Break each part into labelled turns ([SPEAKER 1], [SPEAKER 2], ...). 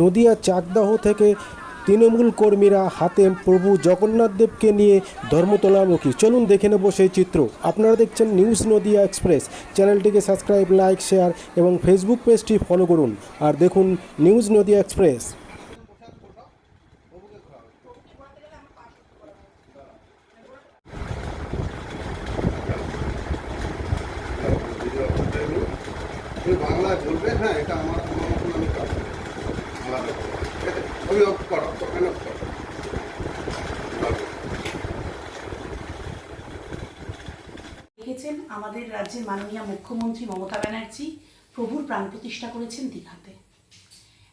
[SPEAKER 1] নদিয়া চাকদাহ থেকে তৃণমূল কর্মীরা হাতে প্রভু জগন্নাথ দেবকে নিয়ে ধর্মতলামুখী। চলুন দেখে নেব সেই চিত্র। আপনারা দেখছেন নিউজ নদিয়া এক্সপ্রেস। চ্যানেলটিকে সাবস্ক্রাইব, লাইক, শেয়ার এবং ফেসবুক পেজটি ফলো করুন। আর দেখুন নিউজ নদিয়া এক্সপ্রেস।
[SPEAKER 2] বাংলায় বলবে হ্যাঁ এটা আমার আমি কাজ
[SPEAKER 3] দেখেছেন, আমাদের রাজ্যের মাননীয় মুখ্যমন্ত্রী মমতা ব্যানার্জি প্রভুর প্রাণ প্রতিষ্ঠা করেছেন দীঘাতে।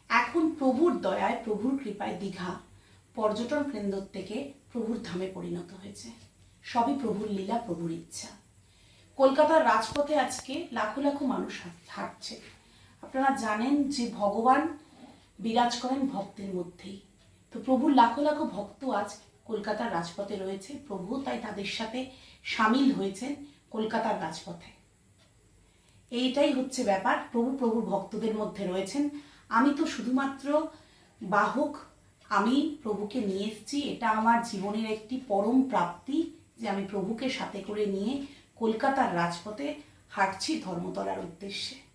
[SPEAKER 3] এখন প্রভুর দয়ায়, প্রভুর কৃপায় দীঘা পর্যটন কেন্দ্র থেকে প্রভুর ধামে পরিণত হয়েছে। সবই প্রভুর লীলা, প্রভুর ইচ্ছা। কলকাতার রাজপথে আজকে লাখো লাখো মানুষ হাঁট- হাঁটছে। আপনারা জানেন যে ভগবান বিরাজ করেন ভক্তের মধ্যেই। তো প্রভুর লাখো লাখো ভক্ত আজ কলকাতার রাজপথে রয়েছে। প্রভু তাই তাদের সাথে সামিল হয়েছেন কলকাতার রাজপথে। এইটাই হচ্ছে ব্যাপার। প্রভু প্রভুর ভক্তদের মধ্যে রয়েছেন। আমি তো শুধুমাত্র বাহক, আমি প্রভুকে নিয়ে এসেছি। এটা আমার জীবনের একটি পরম প্রাপ্তি যে আমি প্রভুকে সাথে করে নিয়ে কলকাতার রাজপথে হাঁটছি ধর্মতলার উদ্দেশ্যে।